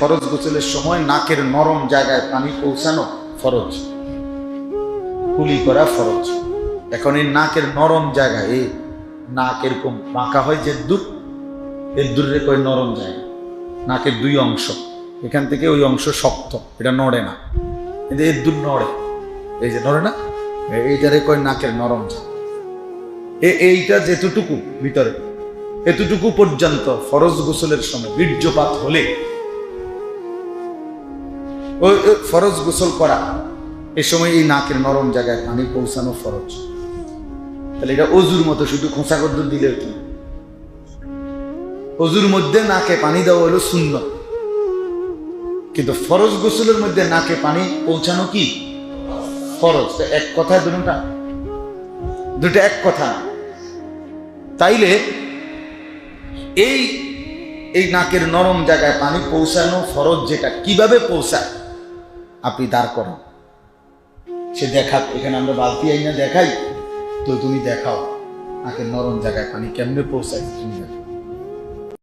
ফরজ গোসলের সময় নাকের নরম জায়গায় পানি পৌঁছানো ফরজ। কুলি করা ফরজ। এখন এই নাকের নরম জায়গায়, এই নাক এরকম বাঁকা হয় যে দূর, এর দূরে কয় নরম জায়গা। নাকের দুই অংশ, এখান থেকে ওই অংশ শক্ত, এটা নড়ে না। কিন্তু এর দূর নড়ে। এই যে নড়ে না? এইটারে কয় নাকের নরম জায়গা। এইটা যেতটুকু ভিতরে এতটুকু পর্যন্ত ফরজ গোসলের সময় বীর্যপাত হলে ওই ফরজ গোসল করা। এ সময় এই নাকের নরম জায়গায় পানি পৌঁছানো ফরজ। তাহলে এটা অজুর মতো, শুধু খোঁচা কদ্দ দিলে কি? অজুর মধ্যে নাকে পানি দেওয়া হলো শূন্য কিন্তু ফরজ গোসলের মধ্যে নাকে পানি পৌঁছানো কি? ফরজ। এক কথায় দুটা দুটো এক কথা। তাইলে এই এই নাকের নরম জায়গায় পানি পৌঁছানো ফরজ যেটা, কীভাবে পৌঁছায়? আপনি দাঁড় করেন। সে দেখা এখানে আমরা বালতি আইনা দেখাই, তো তুমি দেখাও নাকের নরম জায়গায় পানি কেমনে পৌঁছায়? তুমি